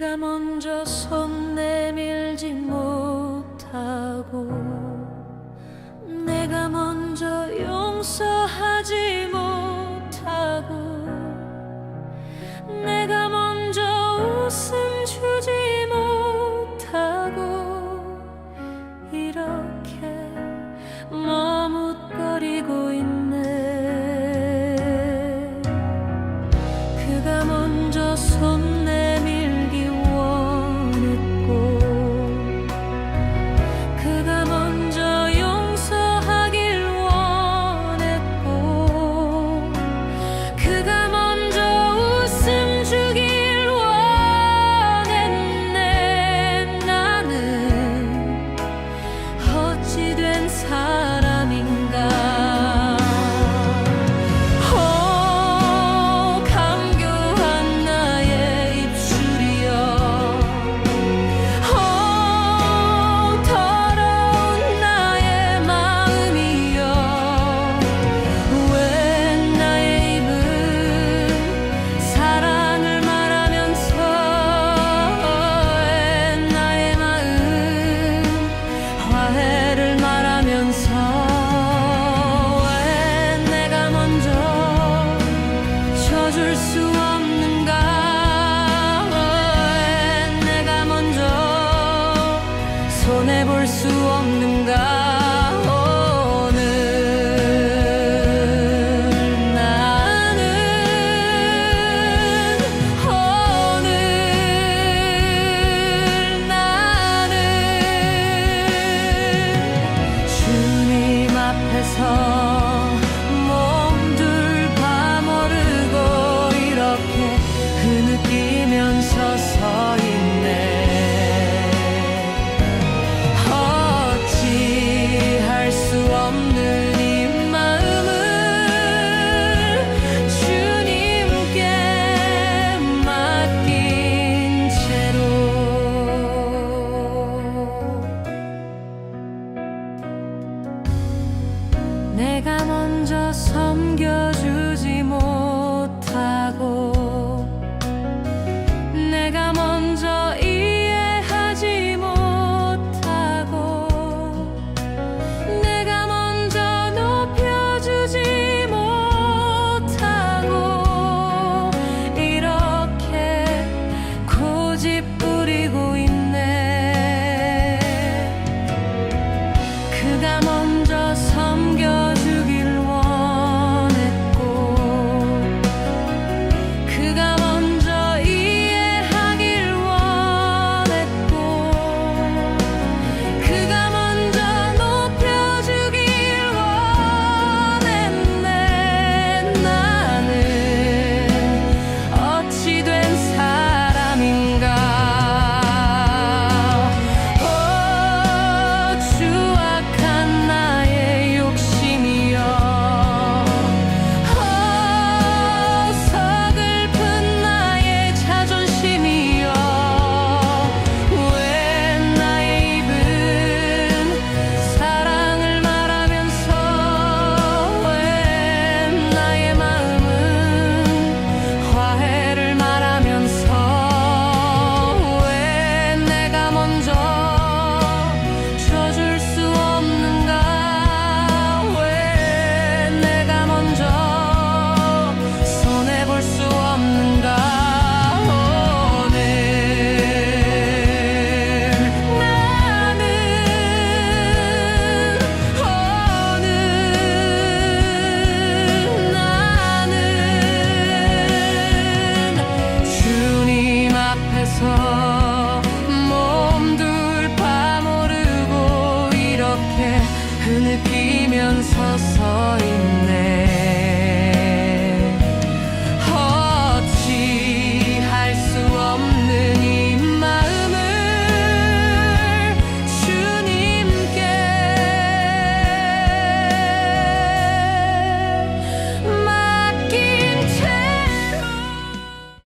내가 먼저 손 내밀지 못하고 내가 먼저 용서하지 못하고 내가 Sân treasure soon. 섬겨주지 못하고 내가 먼저 이해하지 못하고 내가 먼저 높여주지 못하고 이렇게 고집 부리고 있네. 그가 먼저 섬겨